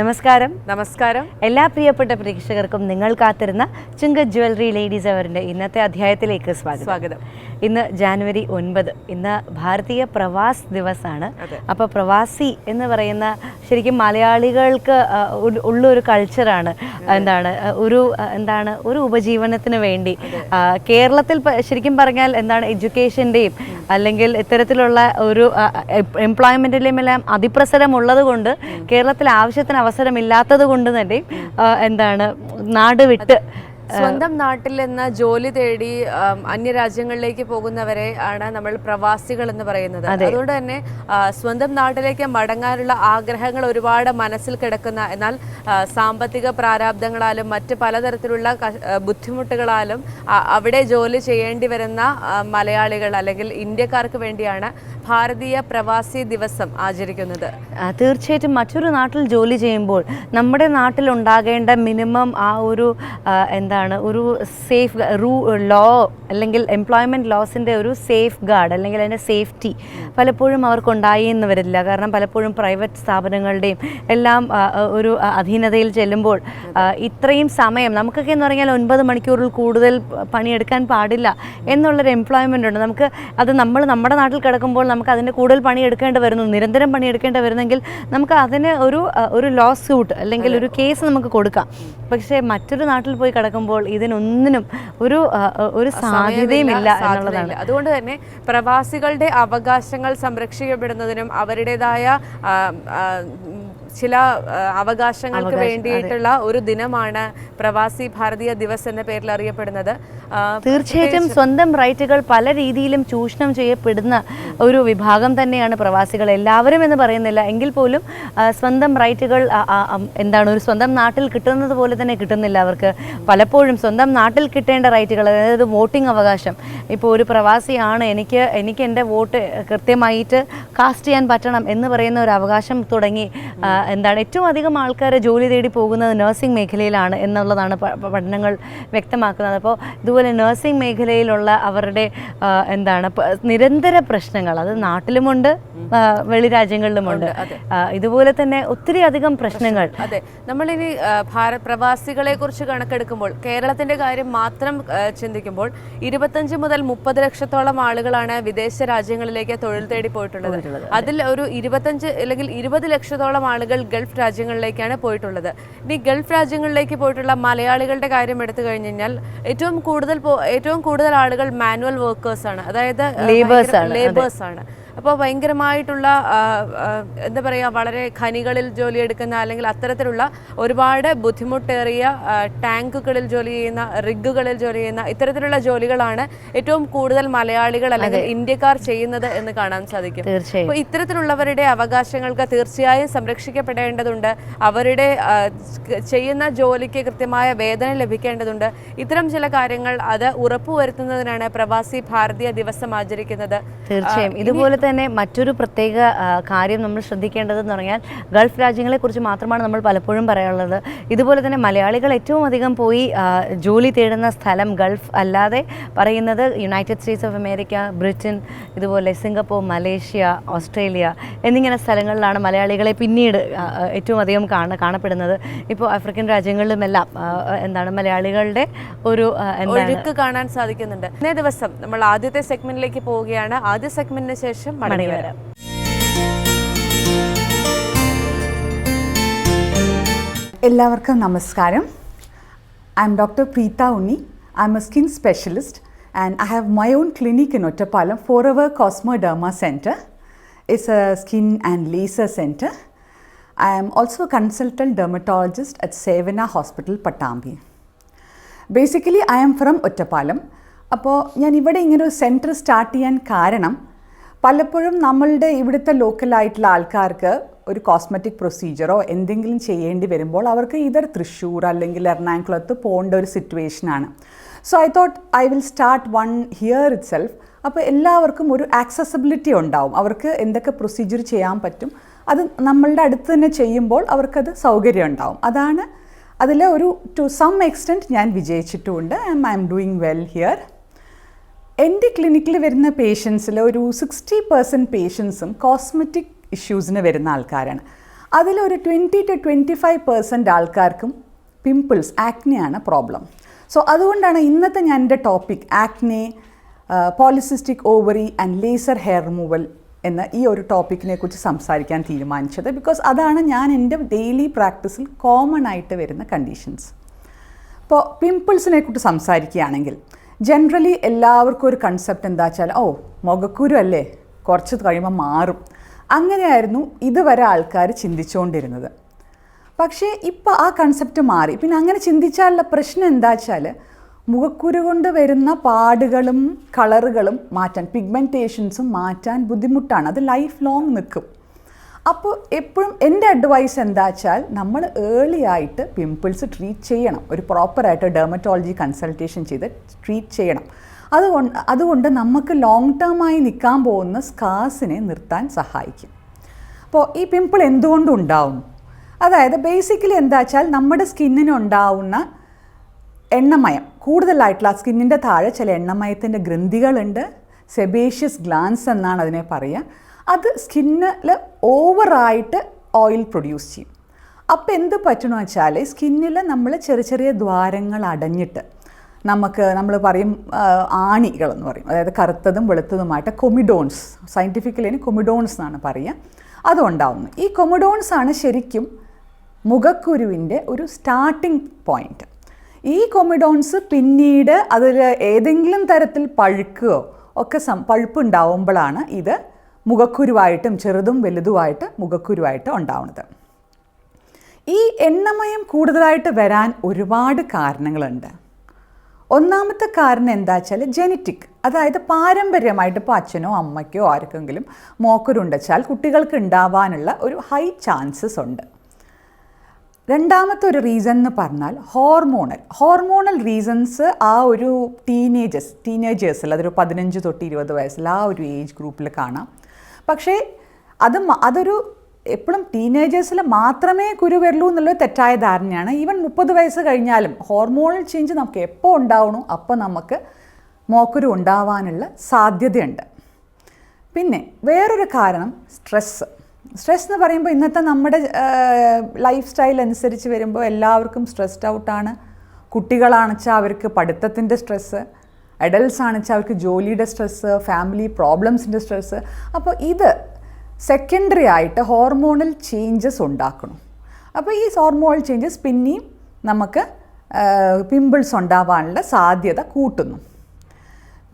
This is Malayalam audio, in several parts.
നമസ്കാരം. നമസ്കാരം. എല്ലാ പ്രിയപ്പെട്ട പ്രേക്ഷകർക്കും നിങ്ങൾ കാത്തിരുന്ന ചുങ്ക ജ്വല്ലറി ലേഡീസ് അവറിന്റെ ഇന്നത്തെ അധ്യായത്തിലേക്ക് സ്വാഗതം. സ്വാഗതം. ഇന്ന് ജാനുവരി ഒൻപത്. ഇന്ന് ഭാരതീയ പ്രവാസ് ദിവസാണ്. അപ്പോൾ പ്രവാസി എന്ന് പറയുന്ന ശരിക്കും മലയാളികൾക്ക് ഉള്ള ഒരു കൾച്ചറാണ് എന്താണ് ഒരു എന്താണ് ഒരു ഉപജീവനത്തിന് വേണ്ടി. കേരളത്തിൽ ശരിക്കും പറഞ്ഞാൽ എന്താണ് എഡ്യൂക്കേഷന്റെയും അല്ലെങ്കിൽ ഇത്തരത്തിലുള്ള ഒരു എംപ്ലോയ്മെന്റിലെയും എല്ലാം അതിപ്രസരമുള്ളത് കൊണ്ട് കേരളത്തിൽ ആവശ്യത്തിന് അവസരമില്ലാത്തത് കൊണ്ട് തന്നെ എന്താണ് നാട് വിട്ട് സ്വന്തം നാട്ടിൽ നിന്ന് ജോലി തേടി അന്യ അന്യരാജ്യങ്ങളിലേക്ക് പോകുന്നവരെ ആണ് നമ്മൾ പ്രവാസികൾ എന്ന് പറയുന്നത്. അതുകൊണ്ട് തന്നെ സ്വന്തം നാട്ടിലേക്ക് മടങ്ങാനുള്ള ആഗ്രഹങ്ങൾ ഒരുപാട് മനസ്സിൽ കിടക്കുന്ന എന്നാൽ സാമ്പത്തിക പ്രാരാബ്ദങ്ങളാലും മറ്റ് പലതരത്തിലുള്ള ബുദ്ധിമുട്ടുകളാലും അവിടെ ജോലി ചെയ്യേണ്ടി വരുന്ന മലയാളികൾ അല്ലെങ്കിൽ ഇന്ത്യക്കാർക്ക് വേണ്ടിയാണ് ഭാരതീയ പ്രവാസി ദിവസം ആചരിക്കുന്നത്. തീർച്ചയായിട്ടും മറ്റൊരു നാട്ടിൽ ജോലി ചെയ്യുമ്പോൾ നമ്മുടെ നാട്ടിൽ ഉണ്ടാകേണ്ട മിനിമം ആ ഒരു ആ, എന്താണ്? ഒരു സേഫ് റൂ ലോ അല്ലെങ്കിൽ എംപ്ലോയ്മെന്റ് ലോസിന്റെ ഒരു സേഫ് ഗാർഡ് അല്ലെങ്കിൽ അതിന്റെ സേഫ്റ്റി പലപ്പോഴും അവർക്ക് ഉണ്ടായി എന്ന് വരില്ല. കാരണം പലപ്പോഴും പ്രൈവറ്റ് സ്ഥാപനങ്ങളുടെയും എല്ലാം ഒരു അധീനതയിൽ ചെല്ലുമ്പോൾ ഇത്രയും സമയം നമുക്കൊക്കെ എന്ന് പറഞ്ഞാൽ ഒൻപത് മണിക്കൂറിൽ കൂടുതൽ പണിയെടുക്കാൻ പാടില്ല എന്നുള്ളൊരു എംപ്ലോയ്മെന്റ് ഉണ്ട്. നമുക്ക് അത് നമ്മൾ നമ്മുടെ നാട്ടിൽ കിടക്കുമ്പോൾ നമുക്ക് അതിന്റെ കൂടുതൽ പണിയെടുക്കേണ്ടി വരുന്നു. നിരന്തരം പണിയെടുക്കേണ്ടി വരുന്നെങ്കിൽ നമുക്ക് അതിന് ഒരു ഒരു ലോ സ്യൂട്ട് അല്ലെങ്കിൽ ഒരു കേസ് നമുക്ക് കൊടുക്കാം. പക്ഷേ മറ്റൊരു നാട്ടിൽ പോയി കിടക്കുമ്പോൾ ഇതിനൊന്നിനും ഒരു ഒരു സാധ്യതയുമില്ല എന്നുള്ളതാണ്. അതുകൊണ്ട് തന്നെ പ്രവാസികളുടെ അവകാശങ്ങൾ സംരക്ഷിക്കപ്പെടുന്നതിനും അവരുടേതായ ചില അവകാശങ്ങൾക്ക് വേണ്ടിയിട്ടുള്ള ഒരു ദിനമാണ് പ്രവാസി ഭാരതീയ ദിവസ് എന്ന പേരിൽ അറിയപ്പെടുന്നത്. തീർച്ചയായിട്ടും സ്വന്തം റൈറ്റുകൾ പല രീതിയിലും ചൂഷണം ചെയ്യപ്പെടുന്ന ഒരു വിഭാഗം തന്നെയാണ് പ്രവാസികൾ. എല്ലാവരും എന്ന് പറയുന്നില്ല. എങ്കിൽ പോലും സ്വന്തം റൈറ്റുകൾ എന്താണ് ഒരു സ്വന്തം നാട്ടിൽ കിട്ടുന്നത് പോലെ തന്നെ കിട്ടുന്നില്ല അവർക്ക്. പലപ്പോഴും സ്വന്തം നാട്ടിൽ കിട്ടേണ്ട റൈറ്റുകൾ അതായത് വോട്ടിംഗ് അവകാശം. ഇപ്പോൾ ഒരു പ്രവാസിയാണ് എനിക്ക് എനിക്ക് എന്റെ വോട്ട് കൃത്യമായിട്ട് കാസ്റ്റ് ചെയ്യാൻ പറ്റണം എന്ന് പറയുന്ന ഒരു അവകാശം തുടങ്ങി എന്താണ് ഏറ്റവും അധികം ആൾക്കാർ ജോലി തേടി പോകുന്നത് നഴ്സിംഗ് മേഖലയിലാണ് എന്നുള്ളതാണ് പഠനങ്ങൾ വ്യക്തമാക്കുന്നത്. അപ്പോൾ ഇതുപോലെ നഴ്സിംഗ് മേഖലയിലുള്ള അവരുടെ എന്താണ് നിരന്തര പ്രശ്നങ്ങൾ അത് നാട്ടിലുമുണ്ട് വെളിരാജ്യങ്ങളിലുമുണ്ട് വെളി രാജ്യങ്ങളിലുമുണ്ട്. ഇതുപോലെ തന്നെ ഒത്തിരി അധികം പ്രശ്നങ്ങൾ. അതെ. നമ്മളിനി ഭാര പ്രവാസികളെ കുറിച്ച് കണക്കെടുക്കുമ്പോൾ കേരളത്തിന്റെ കാര്യം മാത്രം ചിന്തിക്കുമ്പോൾ ഇരുപത്തഞ്ച് മുതൽ മുപ്പത് ലക്ഷത്തോളം ആളുകളാണ് വിദേശ രാജ്യങ്ങളിലേക്ക് തൊഴിൽ തേടി പോയിട്ടുള്ളത്. അതിൽ ഒരു ഇരുപത്തഞ്ച് അല്ലെങ്കിൽ ഇരുപത് ലക്ഷത്തോളം ആളുകൾ ഗൾഫ് രാജ്യങ്ങളിലേക്കാണ് പോയിട്ടുള്ളത്. ഇനി ഗൾഫ് രാജ്യങ്ങളിലേക്ക് പോയിട്ടുള്ള മലയാളികളുടെ കാര്യം എടുത്തു കഴിഞ്ഞു കഴിഞ്ഞാൽ ഏറ്റവും കൂടുതൽ ഏറ്റവും കൂടുതൽ ആളുകൾ മാനുവൽ വർക്കേഴ്സ് ആണ്. അതായത് ലേബേഴ്സ് ആണ്. അപ്പോൾ ഭയങ്കരമായിട്ടുള്ള എന്താ പറയുക വളരെ ഖനികളിൽ ജോലിയെടുക്കുന്ന അല്ലെങ്കിൽ അത്തരത്തിലുള്ള ഒരുപാട് ബുദ്ധിമുട്ടേറിയ ടാങ്കുകളിൽ ജോലി ചെയ്യുന്ന റിഗുകളിൽ ജോലി ചെയ്യുന്ന ഇത്തരത്തിലുള്ള ജോലികളാണ് ഏറ്റവും കൂടുതൽ മലയാളികൾ അല്ലെങ്കിൽ ഇന്ത്യക്കാർ ചെയ്യുന്നത് എന്ന് കാണാൻ സാധിക്കും. അപ്പോൾ ഇത്തരത്തിലുള്ളവരുടെ അവകാശങ്ങൾക്ക് തീർച്ചയായും സംരക്ഷിക്കപ്പെടേണ്ടതുണ്ട്. അവരുടെ ചെയ്യുന്ന ജോലിക്ക് കൃത്യമായ വേതനം ലഭിക്കേണ്ടതുണ്ട്. ഇത്തരം ചില കാര്യങ്ങൾ അത് ഉറപ്പുവരുത്തുന്നതിനാണ് പ്രവാസി ഭാരതീയ ദിവസം ആചരിക്കുന്നത്. തീർച്ചയായും. ഇതുപോലെ തന്നെ മറ്റൊരു പ്രത്യേക കാര്യം നമ്മൾ ശ്രദ്ധിക്കേണ്ടതെന്ന് പറഞ്ഞാൽ ഗൾഫ് രാജ്യങ്ങളെക്കുറിച്ച് മാത്രമാണ് നമ്മൾ പലപ്പോഴും പറയാനുള്ളത് ഇതുപോലെ തന്നെ മലയാളികൾ ഏറ്റവും അധികം പോയി ജോലി തേടുന്ന സ്ഥലം ഗൾഫ് അല്ലാതെ പറയുന്നത് United States of America Britain ഇതുപോലെ സിംഗപ്പൂർ മലേഷ്യ ഓസ്ട്രേലിയ എന്നിങ്ങനെ സ്ഥലങ്ങളിലാണ് മലയാളികളെ പിന്നീട് ഏറ്റവും അധികം കാണ കാണപ്പെടുന്നത്. ഇപ്പോൾ ആഫ്രിക്കൻ രാജ്യങ്ങളിലുമെല്ലാം എന്താണ് മലയാളികളുടെ ഒരു ഒഴുക്ക് കാണാൻ സാധിക്കുന്നുണ്ട്. ഇന്നേ ദിവസം നമ്മൾ ആദ്യത്തെ സെഗ്മെന്റിലേക്ക് പോവുകയാണ്. ആദ്യ സെഗ്മെന്റിന് ശേഷം മടങ്ങി വരാം എല്ലാവർക്കും നമസ്കാരം. I'm doctor Preetha Unni I'm a skin specialist and I have my own clinic in Ottapalam for our Center. Centre it's a skin and laser centre I am also consultant dermatologist at Sevana hospital Pattambi basically I am from Ottapalam അപ്പോൾ ഞാൻ ഇവിടെ ഇങ്ങനെ ഒരു സെന്റർ സ്റ്റാർട്ട് ചെയ്യാൻ കാരണം പലപ്പോഴും നമ്മളുടെ ഇവിടുത്തെ ലോക്കലായിട്ടുള്ള ആൾക്കാർക്ക് ഒരു കോസ്മെറ്റിക് പ്രൊസീജിയറോ എന്തെങ്കിലും ചെയ്യേണ്ടി വരുമ്പോൾ അവർക്ക് ഇതർ തൃശ്ശൂർ അല്ലെങ്കിൽ എറണാകുളത്ത് പോകേണ്ട ഒരു സിറ്റുവേഷനാണ്. So I thought I will start one here itself അപ്പോൾ എല്ലാവർക്കും ഒരു ആക്സസിബിലിറ്റി ഉണ്ടാവും. അവർക്ക് എന്തൊക്കെ പ്രൊസീജിയർ ചെയ്യാൻ പറ്റും. അത് നമ്മളുടെ അടുത്ത് തന്നെ ചെയ്യുമ്പോൾ അവർക്കത് സൗകര്യം ഉണ്ടാവും. അതാണ് അതിൽ ഒരു ടു സം എക്സ്റ്റെന്റ് ഞാൻ വിജയിച്ചിട്ടുമുണ്ട് I'm doing well here എന്റെ ക്ലിനിക്കിൽ വരുന്ന പേഷ്യൻസിൽ ഒരു സിക്സ്റ്റി പെർസെന്റ് പേഷ്യൻസും കോസ്മെറ്റിക് ഇഷ്യൂസിന് വരുന്ന ആൾക്കാരാണ്. അതിലൊരു twenty to twenty five percent ആൾക്കാർക്കും പിമ്പിൾസ് ആക്നെയാണ് പ്രോബ്ലം സോ അതുകൊണ്ടാണ് ഇന്നത്തെ ഞാൻ എന്റെ topic acne polycystic ovary and laser hair removal എന്ന ഈ ഒരു ടോപ്പിക്കിനെ കുറിച്ച് സംസാരിക്കാൻ തീരുമാനിച്ചത്. ബിക്കോസ് അതാണ് ഞാൻ എന്റെ ഡെയിലി പ്രാക്ടീസിൽ കോമൺ ആയിട്ട് വരുന്ന കണ്ടീഷൻസ് ഇപ്പോൾ പിമ്പിൾസിനെ കുറിച്ച് സംസാരിക്കുകയാണെങ്കിൽ ജനറലി എല്ലാവർക്കും ഒരു കൺസെപ്റ്റ് എന്താ വെച്ചാൽ ഓ മുഖക്കുരു അല്ലേ? കുറച്ച് കഴിയുമ്പോൾ മാറും. അങ്ങനെയായിരുന്നു ഇതുവരെ ആൾക്കാർ ചിന്തിച്ചുകൊണ്ടിരുന്നത് പക്ഷേ ഇപ്പോൾ ആ കൺസെപ്റ്റ് മാറി. പിന്നെ അങ്ങനെ ചിന്തിച്ചാലുള്ള പ്രശ്നം എന്താ വെച്ചാൽ മുഖക്കുരു കൊണ്ട് വരുന്ന പാടുകളും കളറുകളും മാറ്റാൻ പിഗ്മെന്റേഷൻസും മാറ്റാൻ ബുദ്ധിമുട്ടാണ്. അത് ലൈഫ് ലോങ് നിൽക്കും. അപ്പോൾ എപ്പോഴും എന്റെ അഡ്വൈസ് എന്താ വെച്ചാൽ നമ്മൾ ഏർലി ആയിട്ട് പിമ്പിൾസ് ട്രീറ്റ് ചെയ്യണം. ഒരു പ്രോപ്പറായിട്ട് ഡെർമറ്റോളജി കൺസൾട്ടേഷൻ ചെയ്ത് ട്രീറ്റ് ചെയ്യണം. അതുകൊണ്ട് അതുകൊണ്ട് നമുക്ക് ലോങ് ടേമായി നിൽക്കാൻ പോകുന്ന സ്കാസിനെ നിർത്താൻ സഹായിക്കും. അപ്പോൾ ഈ പിമ്പിൾ എന്തുകൊണ്ട് ഉണ്ടാവും? അതായത് ബേസിക്കലി എന്താ വെച്ചാൽ നമ്മുടെ സ്കിന്നിന് ഉണ്ടാവുന്ന എണ്ണമയം കൂടുതലായിട്ടുള്ള സ്കിന്നിന്റെ താഴെ ചില എണ്ണമയത്തിന്റെ ഗ്രന്ഥികളുണ്ട്. സെബേഷ്യസ് ഗ്ലാൻസ് എന്നാണ് അതിനെ പറയുക. അത് സ്കിന്നിൽ ഓവറായിട്ട് ഓയിൽ പ്രൊഡ്യൂസ് ചെയ്യും. അപ്പോൾ എന്ത് പറ്റണമെന്ന് വെച്ചാൽ സ്കിന്നിൽ നമ്മൾ ചെറിയ ചെറിയ ദ്വാരങ്ങൾ അടഞ്ഞിട്ട് നമുക്ക് നമ്മൾ പറയും ആണികളെന്ന് പറയും. അതായത് കറുത്തതും വെളുത്തതുമായിട്ട് കൊമിഡോൺസ് സയന്റിഫിക്കലി കൊമിഡോൺസ് എന്നാണ് പറയുക. അതുണ്ടാവുന്നു. ഈ കൊമിഡോൺസ് ആണ് ശരിക്കും മുഖക്കുരുവിന്റെ ഒരു സ്റ്റാർട്ടിംഗ് പോയിന്റ് ഈ കൊമിഡോൺസ് പിന്നീട് അതിൽ ഏതെങ്കിലും തരത്തിൽ പഴുക്കുകയോ ഒക്കെ സം പഴുപ്പ് ഉണ്ടാവുമ്പോഴാണ് ഇത് മുഖക്കുരുവായിട്ടും ചെറുതും വലുതുമായിട്ട് മുഖക്കുരുവായിട്ട് ഉണ്ടാവുന്നത് ഈ എണ്ണമയം കൂടുതലായിട്ട് വരാൻ ഒരുപാട് കാരണങ്ങളുണ്ട്. ഒന്നാമത്തെ കാരണം എന്താ വെച്ചാൽ ജനറ്റിക് അതായത് പാരമ്പര്യമായിട്ട് ഇപ്പോൾ അച്ഛനോ അമ്മയ്ക്കോ ആർക്കെങ്കിലും മോക്കറുണ്ടച്ചാൽ കുട്ടികൾക്ക് ഉണ്ടാവാനുള്ള ഒരു ഹൈ ചാൻസസ് ഉണ്ട്. രണ്ടാമത്തെ ഒരു റീസൺ എന്ന് പറഞ്ഞാൽ ഹോർമോണൽ ഹോർമോണൽ റീസൺസ് ആ ഒരു ടീനേജസ് ടീനേജേഴ്സിൽ അതൊരു പതിനഞ്ച് തൊട്ട് ഇരുപത് വയസ്സിൽ ആ ഒരു ഏജ് ഗ്രൂപ്പിൽ കാണാം. പക്ഷേ അത് അതൊരു എപ്പോഴും ടീനേജേഴ്സിൽ മാത്രമേ കുരു വരുള്ളൂ എന്നുള്ളത് തെറ്റായ ധാരണയാണ്. ഈവൻ മുപ്പത് വയസ്സ് കഴിഞ്ഞാലും ഹോർമോണൽ ചേഞ്ച് നമുക്ക് എപ്പോൾ ഉണ്ടാവണോ അപ്പോൾ നമുക്ക് മോക്കുരു ഉണ്ടാവാനുള്ള സാധ്യതയുണ്ട്. പിന്നെ വേറൊരു കാരണം സ്ട്രെസ്സ് സ്ട്രെസ് എന്ന് പറയുമ്പോൾ ഇന്നത്തെ നമ്മുടെ ലൈഫ് സ്റ്റൈൽ അനുസരിച്ച് വരുമ്പോൾ എല്ലാവർക്കും സ്ട്രെസ്ഡ് ഔട്ടാണ് കുട്ടികളാണെച്ചാൽ അവർക്ക് പഠിത്തത്തിന്റെ സ്ട്രെസ്സ് അഡൽട്ട്സ് ആണെച്ചാൽ അവർക്ക് ജോലിയുടെ സ്ട്രെസ്സ് ഫാമിലി പ്രോബ്ലംസിന്റെ സ്ട്രെസ്സ് അപ്പോൾ ഇത് സെക്കൻഡറി ആയിട്ട് ഹോർമോണൽ ചേഞ്ചസ് ഉണ്ടാക്കണം. അപ്പോൾ ഈ ഹോർമോണൽ ചേഞ്ചസ് പിന്നെയും നമുക്ക് പിമ്പിൾസ് ഉണ്ടാവാനുള്ള സാധ്യത കൂട്ടുന്നു.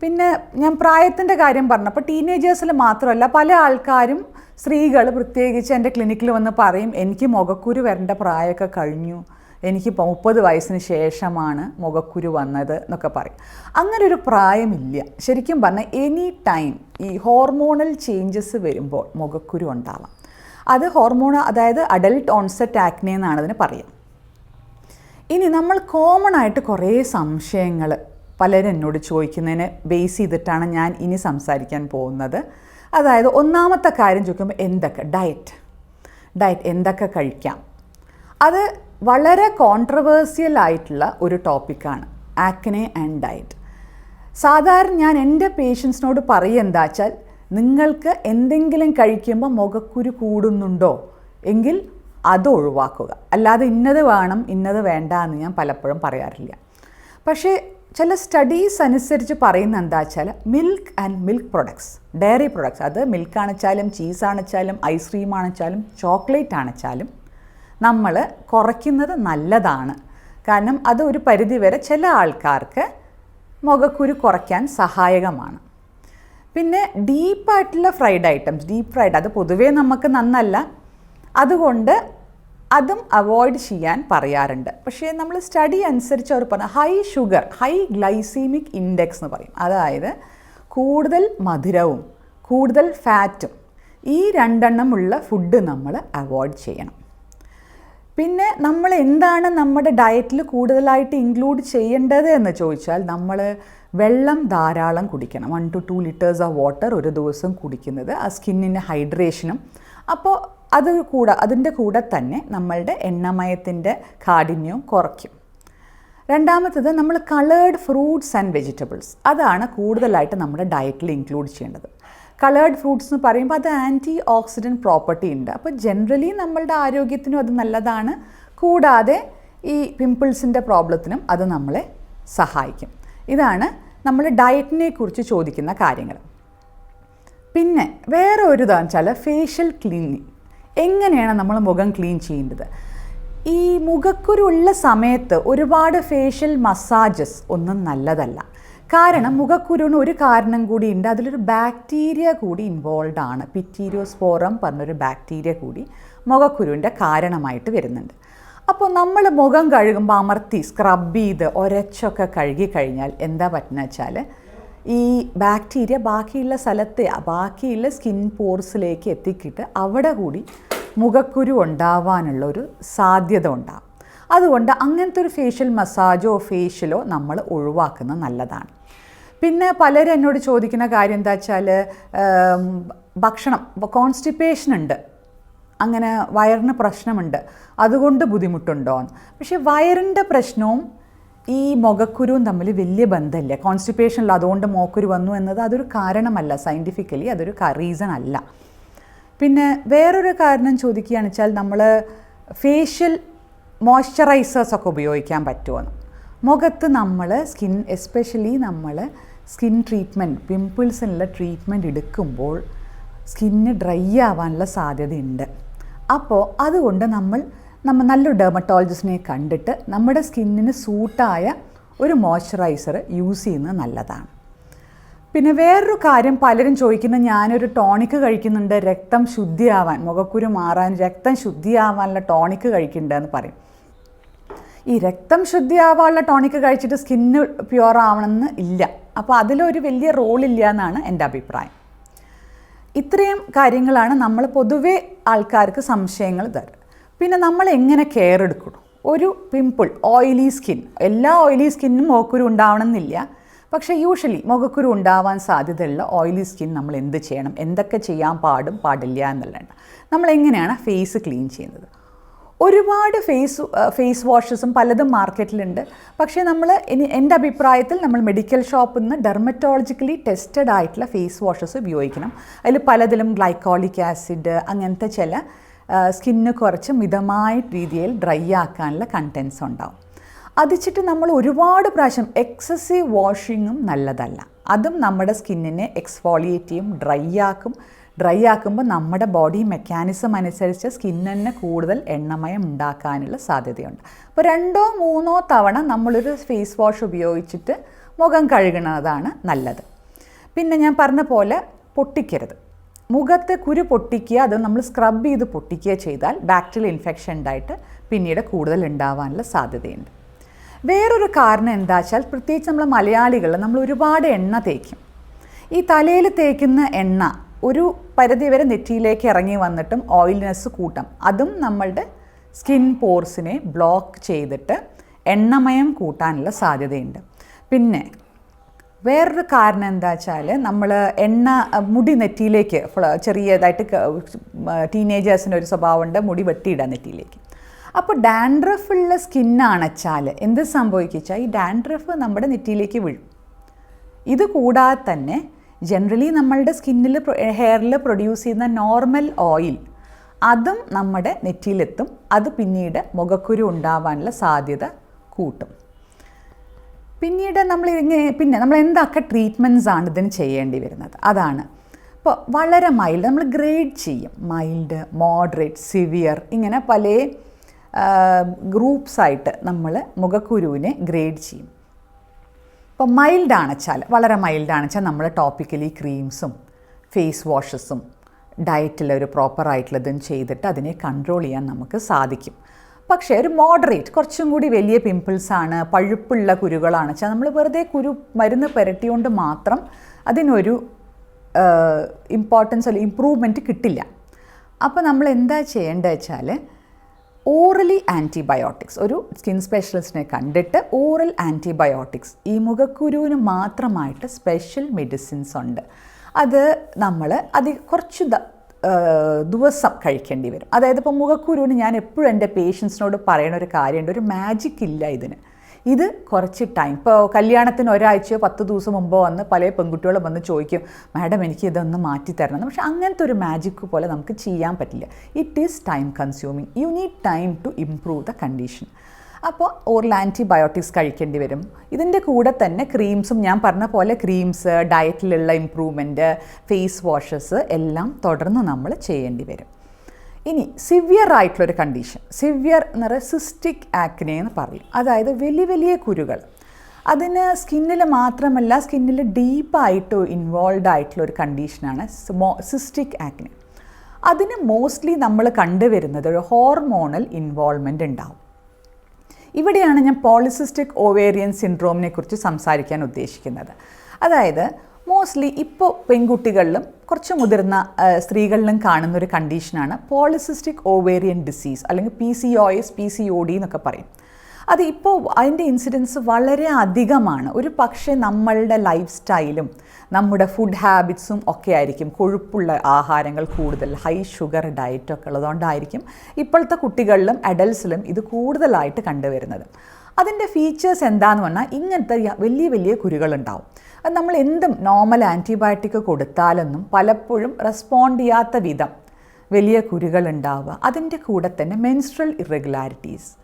പിന്നെ ഞാൻ പ്രായത്തിന്റെ കാര്യം പറഞ്ഞപ്പോൾ ടീനേജേഴ്സിൽ മാത്രമല്ല പല ആൾക്കാരും സ്ത്രീകൾ പ്രത്യേകിച്ച് എന്റെ ക്ലിനിക്കിൽ വന്ന് പറയും എനിക്ക് മുഖക്കുരു വരേണ്ട പ്രായമൊക്കെ കഴിഞ്ഞു. എനിക്ക് മുപ്പത് വയസ്സിന് ശേഷമാണ് മുഖക്കുരു വന്നത് എന്നൊക്കെ പറയും. അങ്ങനെ ഒരു പ്രായമില്ല. ശരിക്കും പറഞ്ഞാൽ എനി ടൈം ഈ ഹോർമോണൽ ചേഞ്ചസ് വരുമ്പോൾ മുഖക്കുരു ഉണ്ടാവാം. അത് ഹോർമോൺ അതായത് അഡൽട്ട് ഓൺസെറ്റ് ആക്നെ എന്നാണ് അതിന് പറയുക. ഇനി നമ്മൾ കോമൺ ആയിട്ട് കുറേ സംശയങ്ങൾ പലരും എന്നോട് ചോദിക്കുന്നതിന് ബേസ് ചെയ്തിട്ടാണ് ഞാൻ ഇനി സംസാരിക്കാൻ പോകുന്നത്. അതായത് ഒന്നാമത്തെ കാര്യം ചോദിക്കുമ്പോൾ എന്തൊക്കെ? ഡയറ്റ് ഡയറ്റ് എന്തൊക്കെ കഴിക്കാം? അത് വളരെ കോൺട്രവേഴ്സ്യൽ ആയിട്ടുള്ള ഒരു ടോപ്പിക്കാണ് ആക്നെ ആൻഡ് ഡയറ്റ് സാധാരണ ഞാൻ എന്റെ പേഷ്യൻസിനോട് പറയുക വെച്ചാൽ നിങ്ങൾക്ക് എന്തെങ്കിലും കഴിക്കുമ്പോൾ മുഖക്കുരു കൂടുന്നുണ്ടോ? എങ്കിൽ അത് ഒഴിവാക്കുക. അല്ലാതെ ഇന്നത് വേണം ഇന്നത് വേണ്ട എന്ന് ഞാൻ പലപ്പോഴും പറയാറില്ല. പക്ഷേ ചില സ്റ്റഡീസ് അനുസരിച്ച് പറയുന്ന എന്താ വെച്ചാൽ milk and milk products dairy products അത് മിൽക്ക് ആണെച്ചാലും ചീസ് ആണെച്ചാലും ഐസ്ക്രീം ആണെച്ചാലും ചോക്ലേറ്റ് ആണെച്ചാലും നമ്മൾ കുറയ്ക്കുന്നത് നല്ലതാണ്. കാരണം അത് ഒരു പരിധിവരെ ചില ആൾക്കാർക്ക് മുഖക്കുരു കുറയ്ക്കാൻ സഹായകമാണ്. പിന്നെ ഡീപ്പായിട്ടുള്ള ഫ്രൈഡ് ഐറ്റംസ് ഡീപ്പ് ഫ്രൈഡ് അത് പൊതുവേ നമുക്ക് നന്നല്ല. അതുകൊണ്ട് അതും അവോയ്ഡ് ചെയ്യാൻ പറയാറുണ്ട്. പക്ഷേ നമ്മൾ സ്റ്റഡി അനുസരിച്ച് അവർ പറഞ്ഞ high sugar high glycemic index എന്ന് പറയും. അതായത് കൂടുതൽ മധുരവും കൂടുതൽ ഫാറ്റും ഈ രണ്ടെണ്ണമുള്ള ഫുഡ് നമ്മൾ അവോയ്ഡ് ചെയ്യണം. പിന്നെ നമ്മൾ എന്താണ് നമ്മുടെ ഡയറ്റിൽ കൂടുതലായിട്ട് ഇൻക്ലൂഡ് ചെയ്യേണ്ടത് എന്ന് ചോദിച്ചാൽ നമ്മൾ വെള്ളം ധാരാളം കുടിക്കണം. One to two litres of water ഒരു ദിവസം കുടിക്കുന്നത് ആ സ്കിന്നിന് ഹൈഡ്രേഷനും അപ്പോൾ അത് കൂടെ അതിന്റെ കൂടെ തന്നെ നമ്മളുടെ എണ്ണമയത്തിന്റെ കാഠിന്യവും കുറയ്ക്കും. രണ്ടാമത്തത് നമ്മൾ കളേർഡ് ഫ്രൂട്ട്സ് ആൻഡ് വെജിറ്റബിൾസ് അതാണ് കൂടുതലായിട്ട് നമ്മുടെ ഡയറ്റിൽ ഇൻക്ലൂഡ് ചെയ്യേണ്ടത്. കളേർഡ് ഫ്രൂട്ട്സ് എന്ന് പറയുമ്പോൾ അത് ആന്റി ഓക്സിഡന്റ് പ്രോപ്പർട്ടി ഉണ്ട്. അപ്പോൾ ജനറലി നമ്മളുടെ ആരോഗ്യത്തിനും അത് നല്ലതാണ്. കൂടാതെ ഈ പിമ്പിൾസിന്റെ പ്രോബ്ലത്തിനും അത് നമ്മളെ സഹായിക്കും. ഇതാണ് നമ്മൾ ഡയറ്റിനെ കുറിച്ച് ചോദിക്കുന്ന കാര്യങ്ങൾ. പിന്നെ വേറെ ഒരു ഇതാണെന്ന് വെച്ചാൽ ഫേഷ്യൽ ക്ലീനിങ് എങ്ങനെയാണ് നമ്മൾ മുഖം ക്ലീൻ ചെയ്യേണ്ടത്? ഈ മുഖക്കുരുള്ള സമയത്ത് ഒരുപാട് ഫേഷ്യൽ മസാജസ് ഒന്നും നല്ലതല്ല. കാരണം മുഖക്കുരുവിന് ഒരു കാരണം കൂടിയുണ്ട്. അതിലൊരു ബാക്ടീരിയ കൂടി ഇൻവോൾവ് ആണ്. പിറ്റീരിയോസ്പോറം പറഞ്ഞൊരു ബാക്ടീരിയ കൂടി മുഖക്കുരുവിന്റെ കാരണമായിട്ട് വരുന്നുണ്ട്. അപ്പോൾ നമ്മൾ മുഖം കഴുകുമ്പോൾ അമർത്തി സ്ക്രബ് ചെയ്ത് ഒരച്ചൊക്കെ കഴുകി കഴിഞ്ഞാൽ എന്താ പറ്റുന്ന വെച്ചാൽ ഈ ബാക്ടീരിയ ബാക്കിയുള്ള സ്ഥലത്തെ ബാക്കിയുള്ള സ്കിൻ പോർസിലേക്ക് എത്തിക്കിട്ട് അവിടെ കൂടി മുഖക്കുരു ഉണ്ടാവാനുള്ള ഒരു സാധ്യത ഉണ്ടാകും അതുകൊണ്ട് അങ്ങനത്തെ ഒരു ഫേഷ്യൽ മസാജോ ഫേഷ്യലോ നമ്മൾ ഒഴിവാക്കുന്നത് നല്ലതാണ്. പിന്നെ പലരും എന്നോട് ചോദിക്കുന്ന കാര്യം എന്താ വെച്ചാൽ ഭക്ഷണം കോൺസ്റ്റിപ്പേഷൻ ഉണ്ട്. അങ്ങനെ വയറിന് പ്രശ്നമുണ്ട്. അതുകൊണ്ട് ബുദ്ധിമുട്ടുണ്ടോ പക്ഷേ വയറിന്റെ പ്രശ്നവും ഈ മുഖക്കുരുവും തമ്മിൽ വലിയ ബന്ധമില്ല. കോൺസ്റ്റിപ്പേഷനിൽ അതുകൊണ്ട് മോക്കുരു വന്നു എന്നത് അതൊരു കാരണമല്ല. സയന്റിഫിക്കലി അതൊരു റീസൺ അല്ല. പിന്നെ വേറൊരു കാരണം ചോദിക്കുകയാണെന്ന് വെച്ചാൽ നമ്മൾ ഫേഷ്യൽ മോയ്സ്ചറൈസേഴ്സ് ഒക്കെ ഉപയോഗിക്കാൻ പറ്റുമെന്ന് മുഖത്ത് നമ്മൾ സ്കിൻ എസ്പെഷ്യലി നമ്മൾ സ്കിൻ ട്രീറ്റ്മെന്റ് പിമ്പിൾസിനുള്ള ട്രീറ്റ്മെന്റ് എടുക്കുമ്പോൾ സ്കിന്ന് ഡ്രൈ ആവാനുള്ള സാധ്യതയുണ്ട്. അപ്പോൾ അതുകൊണ്ട് നമ്മൾ നമ്മൾ നല്ലൊരു ഡെർമറ്റോളജിസ്റ്റിനെ കണ്ടിട്ട് നമ്മുടെ സ്കിന്നിന് സൂട്ടായ ഒരു മോയ്സ്ചറൈസർ യൂസ് ചെയ്യുന്നത് നല്ലതാണ്. പിന്നെ വേറൊരു കാര്യം പലരും ചോദിക്കുന്നത് ഞാനൊരു ടോണിക്ക് കഴിക്കുന്നുണ്ട് രക്തം ശുദ്ധിയാവാൻ മുഖക്കുരു മാറാൻ രക്തം ശുദ്ധിയാവാനുള്ള ടോണിക്ക് കഴിക്കുന്നുണ്ടെന്ന് പറയും. ഈ രക്തം ശുദ്ധിയാവാനുള്ള ടോണിക്ക് കഴിച്ചിട്ട് സ്കിന്ന് പ്യുവർ ആവണമെന്ന് ഇല്ല. അപ്പോൾ അതിലൊരു വലിയ റോളില്ല എന്നാണ് എന്റെ അഭിപ്രായം. ഇത്രയും കാര്യങ്ങളാണ് നമ്മൾ പൊതുവെ ആൾക്കാർക്ക് സംശയങ്ങൾ തരും പിന്നെ നമ്മൾ എങ്ങനെ കെയർ എടുക്കണം? ഒരു പിമ്പിൾ ഓയിലി സ്കിൻ എല്ലാ ഓയിലി സ്കിന്നും മുഖക്കുരു ഉണ്ടാവണമെന്നില്ല. പക്ഷേ യൂഷ്വലി മുഖക്കുരു ഉണ്ടാവാൻ സാധ്യതയുള്ള ഓയിലി സ്കിൻ നമ്മൾ എന്ത് ചെയ്യണം? എന്തൊക്കെ ചെയ്യാൻ പാടും? പാടില്ല എന്നുള്ളതാണ്. നമ്മൾ എങ്ങനെയാണ് ഫേസ് ക്ലീൻ ചെയ്യുന്നത്? ഒരുപാട് ഫേസ് ഫേസ് വാഷസും പലതും മാർക്കറ്റിലുണ്ട്. പക്ഷേ നമ്മൾ ഇനി എന്റെ അഭിപ്രായത്തിൽ നമ്മൾ മെഡിക്കൽ ഷോപ്പിൽ നിന്ന് ഡെർമറ്റോളജിക്കലി ടെസ്റ്റഡ് ആയിട്ടുള്ള ഫേസ് വാഷസ് ഉപയോഗിക്കണം. അതിൽ പലതിലും ഗ്ലൈക്കോളിക് ആസിഡ് അങ്ങനത്തെ ചില സ്കിന്ന് കുറച്ച് മിതമായ രീതിയിൽ ഡ്രൈ ആക്കാനുള്ള കണ്ടൻസ് ഉണ്ടാവും. അതിച്ചിട്ട് നമ്മൾ ഒരുപാട് പ്രാവശ്യം എക്സസീവ് വാഷിങ്ങും നല്ലതല്ല. അതും നമ്മുടെ സ്കിന്നിനെ എക്സ്ഫോളിയേറ്റ് ചെയ്യും ഡ്രൈ ആക്കും ഡ്രൈ ആക്കുമ്പോൾ നമ്മുടെ ബോഡി മെക്കാനിസം അനുസരിച്ച് സ്കിന്നിന് കൂടുതൽ എണ്ണമയം ഉണ്ടാക്കാനുള്ള സാധ്യതയുണ്ട്. അപ്പോൾ രണ്ടോ മൂന്നോ തവണ നമ്മളൊരു ഫേസ് വാഷ് ഉപയോഗിച്ചിട്ട് മുഖം കഴുകുന്നതാണ് നല്ലത്. പിന്നെ ഞാൻ പറഞ്ഞ പോലെ പൊട്ടിക്കരുത്. മുഖത്തെ കുരു പൊട്ടിക്കുക അത് നമ്മൾ സ്ക്രബ് ചെയ്ത് പൊട്ടിക്കുക ചെയ്താൽ ബാക്ടീരിയൽ ഇൻഫെക്ഷൻ ഉണ്ടായിട്ട് പിന്നീട് കൂടുതൽ ഉണ്ടാവാനുള്ള സാധ്യതയുണ്ട്. വേറൊരു കാരണം എന്താ വെച്ചാൽ പ്രത്യേകിച്ച് നമ്മൾ മലയാളികൾ നമ്മൾ ഒരുപാട് എണ്ണ തേക്കും. ഈ തലയിൽ തേക്കുന്ന എണ്ണ ഒരു പരിധി വരെ നെറ്റിയിലേക്ക് ഇറങ്ങി വന്നിട്ടും ഓയിൽനെസ് കൂട്ടാം. അതും നമ്മളുടെ സ്കിൻ പോർസിനെ ബ്ലോക്ക് ചെയ്തിട്ട് എണ്ണമയം കൂട്ടാനുള്ള സാധ്യതയുണ്ട്. പിന്നെ വേറൊരു കാരണം എന്താ വെച്ചാൽ നമ്മൾ എണ്ണ മുടി നെറ്റിയിലേക്ക് ചെറിയതായിട്ട് ടീനേജേഴ്സിന്റെ ഒരു സ്വഭാവമുണ്ട് മുടി വെട്ടിയിടാൻ നെറ്റിയിലേക്ക്. അപ്പോൾ ഡാൻഡ്രഫുള്ള സ്കിന്നാണെച്ചാൽ എന്ത് സംഭവിക്കുക ഈ ഡാൻഡ്രഫ് നമ്മുടെ നെറ്റിയിലേക്ക് വീഴും. ഇത് കൂടാതെ തന്നെ ജനറലി നമ്മളുടെ സ്കിന്നിൽ ഹെയറിൽ പ്രൊഡ്യൂസ് ചെയ്യുന്ന നോർമൽ ഓയിൽ അതും നമ്മുടെ നെറ്റിയിലെത്തും. അത് പിന്നീട് മുഖക്കുരു ഉണ്ടാവാനുള്ള സാധ്യത കൂട്ടും. പിന്നീട് നമ്മൾ ഇങ്ങനെ പിന്നെ നമ്മൾ എന്തൊക്കെ ട്രീറ്റ്മെന്റ്സ് ആണ് ഇതിന് ചെയ്യേണ്ടി വരുന്നത്? അതാണ്. ഇപ്പോൾ വളരെ മൈൽഡ് നമ്മൾ ഗ്രേഡ് ചെയ്യും. മൈൽഡ് മോഡറേറ്റ് സിവിയർ ഇങ്ങനെ പല ഗ്രൂപ്പ്സായിട്ട് നമ്മൾ മുഖക്കുരുവിനെ ഗ്രേഡ് ചെയ്യും. ഇപ്പോൾ മൈൽഡ് ആണെച്ചാൽ വളരെ മൈൽഡ് ആണെച്ചാൽ നമ്മൾ ടോപ്പിക്കലി ക്രീംസും ഫേസ് വാഷസും ഡയറ്റിൽ ഒരു പ്രോപ്പറായിട്ടുള്ളതും ചെയ്തിട്ട് അതിനെ കൺട്രോൾ ചെയ്യാൻ നമുക്ക് സാധിക്കും. പക്ഷേ ഒരു മോഡറേറ്റ് കുറച്ചും കൂടി വലിയ പിമ്പിൾസാണ് പഴുപ്പുള്ള കുരുകളാണ് വെച്ചാൽ നമ്മൾ വെറുതെ കുരു മരുന്ന് പുരട്ടിയോണ്ട് മാത്രം അതിനൊരു ഇമ്പോർട്ടൻസ് അല്ലെങ്കിൽ ഇമ്പ്രൂവ്മെന്റ് കിട്ടില്ല. അപ്പോൾ നമ്മൾ എന്താ ചെയ്യേണ്ടത് വെച്ചാൽ ഓറലി ആന്റിബയോട്ടിക്സ് ഒരു സ്കിൻ സ്പെഷ്യലിസ്റ്റിനെ കണ്ടിട്ട് ഓറൽ ആന്റിബയോട്ടിക്സ് ഈ മുഖക്കുരുവിന് മാത്രമായിട്ട് സ്പെഷ്യൽ മെഡിസിൻസ് ഉണ്ട്. അത് നമ്മൾ അത് കുറച്ച് ദിവസം കഴിക്കേണ്ടി വരും. അതായത് ഇപ്പോൾ മുഖക്കുരുവിന് ഞാൻ എപ്പോഴും എന്റെ പേഷ്യൻസിനോട് പറയുന്ന ഒരു കാര്യമുണ്ട്. ഒരു മാജിക് ഇല്ല ഇതിന്. ഇത് കുറച്ച് ടൈം ഇപ്പോൾ കല്യാണത്തിന് ഒരാഴ്ചയോ പത്ത് ദിവസം മുമ്പോ വന്ന് പല പെൺകുട്ടികളും വന്ന് ചോദിക്കും മാഡം എനിക്ക് ഇതൊന്ന് മാറ്റി തരണം. പക്ഷെ അങ്ങനത്തെ ഒരു മാജിക് പോലെ നമുക്ക് ചെയ്യാൻ പറ്റില്ല. It is time consuming you need time to improve the condition അപ്പോൾ ഓറൽ ആന്റിബയോട്ടിക്സ് കഴിക്കേണ്ടി വരും. ഇതിന്റെ കൂടെ തന്നെ ക്രീംസും ഞാൻ പറഞ്ഞ പോലെ ക്രീംസ് ഡയറ്റിലുള്ള ഇമ്പ്രൂവ്മെന്റ് ഫേസ് വാഷസ് എല്ലാം തുടർന്ന് നമ്മൾ ചെയ്യേണ്ടി വരും. ഇനി സിവിയർ ആയിട്ടുള്ളൊരു കണ്ടീഷൻ സിവിയർ എന്ന് പറയുന്നത് സിസ്റ്റിക് ആക്നെ എന്ന് പറയും. അതായത് വലിയ വലിയ കുരുകൾ. അതിന് സ്കിന്നിൽ മാത്രമല്ല സ്കിന്നിൽ ഡീപ്പായിട്ട് ഇൻവോൾവ് ആയിട്ടുള്ള ഒരു കണ്ടീഷനാണ് സിസ്റ്റിക് ആക്നെ അതിന് മോസ്റ്റ്ലി നമ്മൾ കണ്ടുവരുന്നത് ഒരു ഹോർമോണൽ ഇൻവോൾവ്മെന്റ് ഉണ്ടാവും. ഇവിടെയാണ് ഞാൻ പോളിസിസ്റ്റിക് ഓവേറിയൻ സിൻഡ്രോമിനെ കുറിച്ച് സംസാരിക്കാൻ ഉദ്ദേശിക്കുന്നത്. അതായത് മോസ്റ്റ്ലി ഇപ്പോൾ പെൺകുട്ടികളിലും കുറച്ച് മുതിർന്ന സ്ത്രീകളിലും കാണുന്ന ഒരു കണ്ടീഷനാണ് പോളിസിസ്റ്റിക് ഓവേറിയൻ ഡിസീസ് അല്ലെങ്കിൽ P C O S P C O D എന്നൊക്കെ പറയും. അത് ഇപ്പോൾ അതിന്റെ ഇൻസിഡൻസ് വളരെ അധികമാണ്. ഒരു പക്ഷേ നമ്മളുടെ ലൈഫ് സ്റ്റൈലും നമ്മുടെ ഫുഡ് ഹാബിറ്റ്സും ഒക്കെ ആയിരിക്കും. കൊഴുപ്പുള്ള ആഹാരങ്ങൾ കൂടുതൽ ഹൈ ഷുഗർ ഡയറ്റൊക്കെ ഉള്ളതുകൊണ്ടായിരിക്കും ഇപ്പോഴത്തെ കുട്ടികളിലും അഡൽസിലും ഇത് കൂടുതലായിട്ട് കണ്ടുവരുന്നത്. അതിന്റെ ഫീച്ചേഴ്സ് എന്താന്ന് പറഞ്ഞാൽ ഇങ്ങനത്തെ വലിയ വലിയ കുരുകളുണ്ടാവും അത് നമ്മൾ എന്തും നോർമൽ ആന്റിബയോട്ടിക് കൊടുത്താലൊന്നും പലപ്പോഴും റെസ്പോണ്ട് ചെയ്യാത്ത വിധം വലിയ കുരുകൾ ഉണ്ടാവുക. അതിന്റെ കൂടെ തന്നെ മെൻസ്ട്രൽ ഇറഗുലാരിറ്റീസ്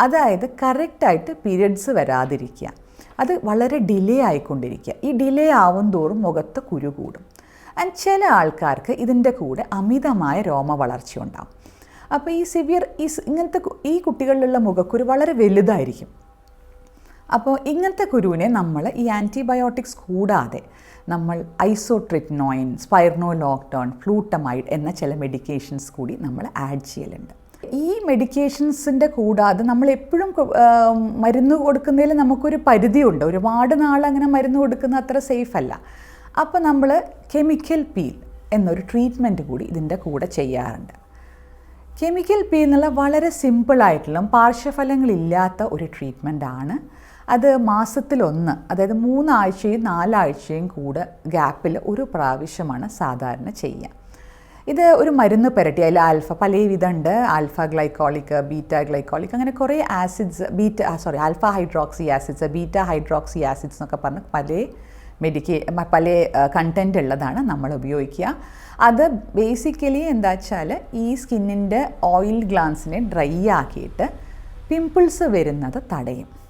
അതായത് കറക്റ്റായിട്ട് പീരിയഡ്സ് വരാതിരിക്കുക. അത് വളരെ ഡിലേ ആയിക്കൊണ്ടിരിക്കുക. ഈ ഡിലേ ആവും തോറും മുഖത്ത് കുരു കൂടും. ആൻഡ് ചില ആൾക്കാർക്ക് ഇതിന്റെ കൂടെ അമിതമായ രോമ വളർച്ച ഉണ്ടാവും. അപ്പോൾ ഈ സിവിയർ ഈ ഇങ്ങനത്തെ ഈ കുട്ടികളിലുള്ള മുഖക്കുരു വളരെ വലുതായിരിക്കും. അപ്പോൾ ഇങ്ങനത്തെ കുരുവിനെ നമ്മൾ ഈ ആന്റിബയോട്ടിക്സ് കൂടാതെ നമ്മൾ ഐസോട്രിറ്റ്നോയിൻ സ്പൈർനോ ലോക്ടോൺ ഫ്ലൂട്ടമൈഡ് എന്ന ചില മെഡിക്കേഷൻസ് കൂടി നമ്മൾ ആഡ് ചെയ്യലുണ്ട്. ഈ മെഡിക്കേഷൻസിന്റെ കൂടാതെ നമ്മൾ എപ്പോഴും മരുന്ന് കൊടുക്കുന്നതിൽ നമുക്കൊരു പരിധിയുണ്ട്. ഒരുപാട് നാൾ അങ്ങനെ മരുന്ന് കൊടുക്കുന്ന അത്ര സേഫ് അല്ല. അപ്പോൾ നമ്മൾ കെമിക്കൽ പീൽ എന്നൊരു ട്രീറ്റ്മെന്റ് കൂടി ഇതിന്റെ കൂടെ ചെയ്യാറുണ്ട്. കെമിക്കൽ പീ എന്നുള്ള വളരെ സിമ്പിളായിട്ടുള്ള പാർശ്വഫലങ്ങളില്ലാത്ത ഒരു ട്രീറ്റ്മെന്റ് ആണ് അത് മാസത്തിലൊന്ന് അതായത് മൂന്നാഴ്ചയും നാലാഴ്ചയും കൂടെ ഗ്യാപ്പിൽ ഒരു പ്രാവശ്യമാണ് സാധാരണ ചെയ്യുക. ഇത് ഒരു മരുന്ന് പുരട്ടി അതിൽ ആൽഫ പല വിധമുണ്ട് ആൽഫ ഗ്ലൈക്കോളിക് ബീറ്റ ഗ്ലൈക്കോളിക് അങ്ങനെ കുറേ acids beta sorry alpha hydroxy acids beta hydroxy acids എന്നൊക്കെ പറഞ്ഞ് പല മെഡിക്കേ പല കണ്ടന്റ് ഉള്ളതാണ് നമ്മൾ ഉപയോഗിക്കുക. അത് ബേസിക്കലി എന്താ വെച്ചാൽ ഈ സ്കിന്നിന്റെ ഓയിൽ ഗ്ലാൻസിനെ ഡ്രൈ ആക്കിയിട്ട് പിമ്പിൾസ് വരുന്നത് തടയും.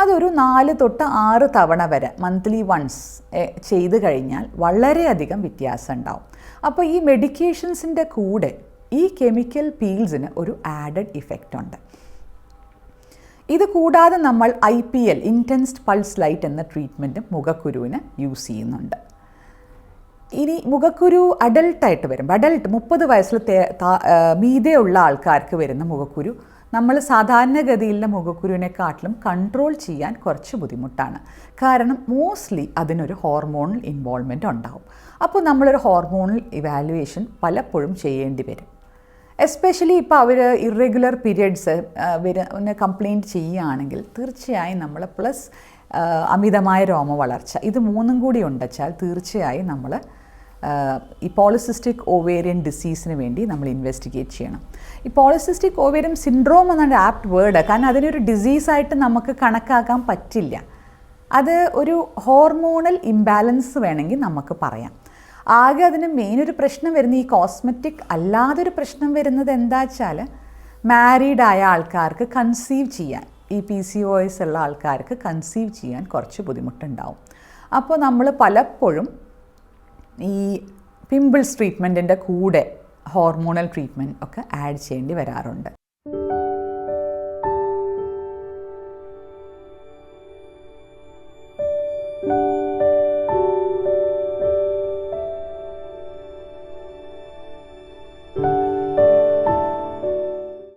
അതൊരു നാല് തൊട്ട് ആറ് തവണ വരെ മന്ത്ലി വൺസ് ചെയ്ത് കഴിഞ്ഞാൽ വളരെയധികം വ്യത്യാസം ഉണ്ടാവും അപ്പോൾ ഈ മെഡിക്കേഷൻസിന്റെ കൂടെ ഈ കെമിക്കൽ പീൽസിന് ഒരു ആഡഡ് ഇഫക്റ്റ് ഉണ്ട്. ഇത് കൂടാതെ നമ്മൾ I P L intense pulse light എന്ന ട്രീറ്റ്മെന്റും മുഖക്കുരുവിന് യൂസ് ചെയ്യുന്നുണ്ട്. ഇനി മുഖക്കുരു അഡൽട്ടായിട്ട് വരുമ്പോൾ അഡൽട്ട് മുപ്പത് വയസ്സിൽ മീതെയുള്ള ആൾക്കാർക്ക് വരുന്ന മുഖക്കുരു നമ്മൾ സാധാരണഗതിയിലുള്ള മുഖക്കുരുവിനെക്കാട്ടിലും കൺട്രോൾ ചെയ്യാൻ കുറച്ച് ബുദ്ധിമുട്ടാണ്. കാരണം മോസ്റ്റ്ലി അതിനൊരു ഹോർമോണൽ ഇൻവോൾവ്മെന്റ് ഉണ്ടാവും. അപ്പോൾ നമ്മളൊരു ഹോർമോണൽ ഇവാലുവേഷൻ പലപ്പോഴും ചെയ്യേണ്ടി വരും. എസ്പെഷ്യലി ഇപ്പോൾ അവർ ഇറഗുലർ പീരിയഡ്സ് വരുന്ന കംപ്ലയിന്റ് ചെയ്യുകയാണെങ്കിൽ തീർച്ചയായും നമ്മൾ പ്ലസ് അമിതമായ രോമ വളർച്ച ഇത് മൂന്നും കൂടി ഉണ്ടച്ചാൽ തീർച്ചയായും നമ്മൾ ഈ പോളിസിസ്റ്റിക് ഓവേറിയൻ ഡിസീസിന് വേണ്ടി നമ്മൾ ഇൻവെസ്റ്റിഗേറ്റ് ചെയ്യണം. ഈ പോളിസിസ്റ്റിക് ഓവേരിയം സിൻഡ്രോം എന്നാണ് ആപ്റ്റ് വേർഡ്. കാരണം അതിനൊരു ഡിസീസായിട്ട് നമുക്ക് കണക്കാക്കാൻ പറ്റില്ല. അത് ഒരു ഹോർമോണൽ ഇംബാലൻസ് വേണമെങ്കിൽ നമുക്ക് പറയാം. ആകെ അതിന് മെയിൻ ഒരു പ്രശ്നം വരുന്ന ഈ കോസ്മെറ്റിക് അല്ലാതൊരു പ്രശ്നം വരുന്നത് എന്താ വെച്ചാൽ മാരീഡ് ആയ ആൾക്കാർക്ക് കൺസീവ് ചെയ്യാൻ ഈ പി സി ഒ എസ് ഉള്ള ആൾക്കാർക്ക് കൺസീവ് ചെയ്യാൻ കുറച്ച് ബുദ്ധിമുട്ടുണ്ടാവും. അപ്പോൾ നമ്മൾ പലപ്പോഴും ഈ പിമ്പിൾസ് ട്രീറ്റ്മെന്റിന്റെ കൂടെ ഹോർമോണൽ ട്രീറ്റ്മെന്റ് ഒക്കെ ആഡ് ചെയ്യേണ്ടി വരാറുണ്ട്.